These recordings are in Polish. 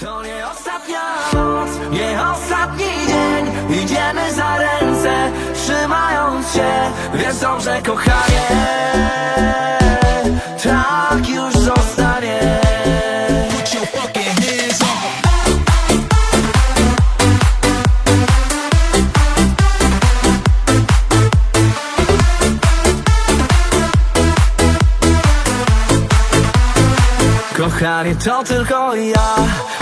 To nie ostatnia noc, nie ostatni dzień. Idziemy za ręce, trzymając się. Więc dobrze kochanie Kochanie, to tylko ja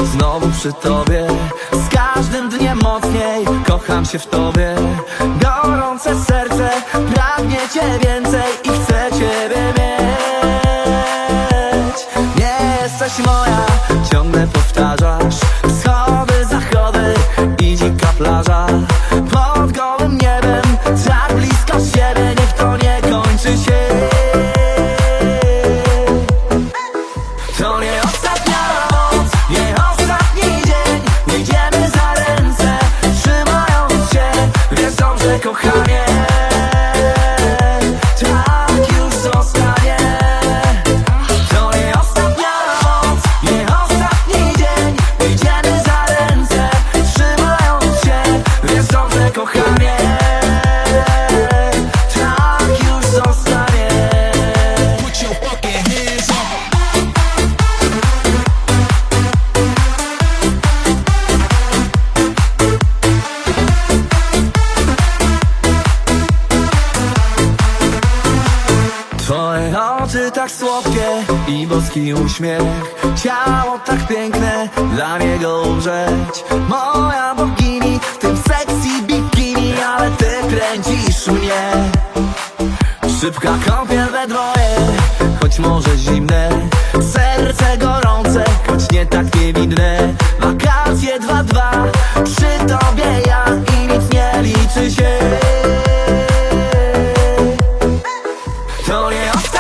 Znowu przy tobie. Z każdym dniem mocniej Kocham się w tobie. Gorące serce Pragnie cię więcej I chcę ciebie mieć. Nie jesteś moja Ciągle powtarzasz recoja Twoje oczy tak słodkie i boski uśmiech. Ciało tak piękne, dla niego umrzeć. Moja bogini w tym sexy bikini Ale ty kręcisz mnie. Szybka kąpiel we dwoje, choć może zimne. Serce gorące, choć 取り合